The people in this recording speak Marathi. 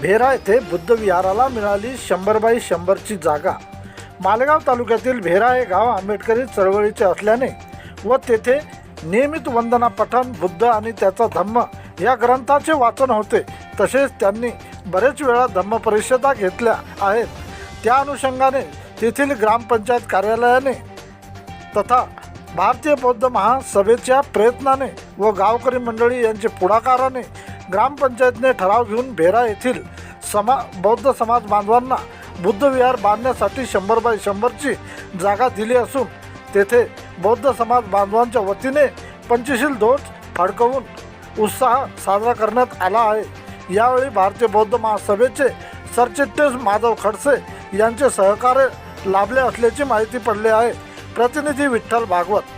भेरा येथे बुद्ध विहाराला मिळाली शंभर बाय शंभरची जागा. मालेगाव तालुक्यातील भेरा हे गाव आंबेडकरी चळवळीचे असल्याने व तेथे नियमित वंदना पठण बुद्ध आणि त्याचा धम्म या ग्रंथाचे वाचन होते. तसेच त्यांनी बरेच वेळा धम्म परिषदा घेतल्या आहेत. त्या अनुषंगाने तेथील ग्रामपंचायत कार्यालयाने तथा भारतीय बौद्ध महासभेच्या प्रयत्नाने व गावकरी मंडळी यांच्या पुढाकाराने ग्रामपंचायतने ठराव घेऊन भेरा येथील समा बौद्ध समाज बांधवांना बुद्ध विहार बांधण्यासाठी शंभर बाय शंभरची जागा दिली असून तेथे बौद्ध समाज बांधवांच्या वतीने पंचशील ध्वज फडकवून उत्साह साजरा करण्यात आला आहे. यावेळी भारतीय बौद्ध महासभेचे सरचिटणीस माधव खडसे यांचे सहकार्य लाभले असल्याची माहिती पडली आहे. प्रतिनिधी विठ्ठल भागवत